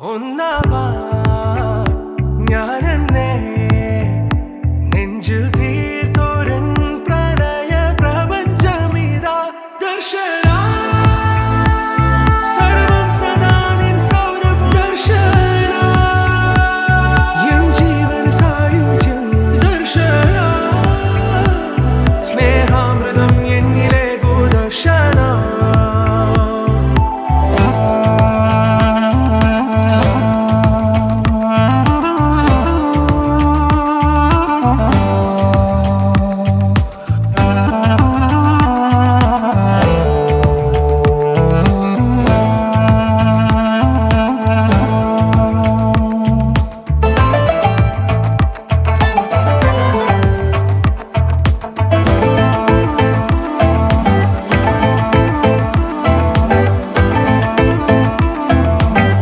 온나봐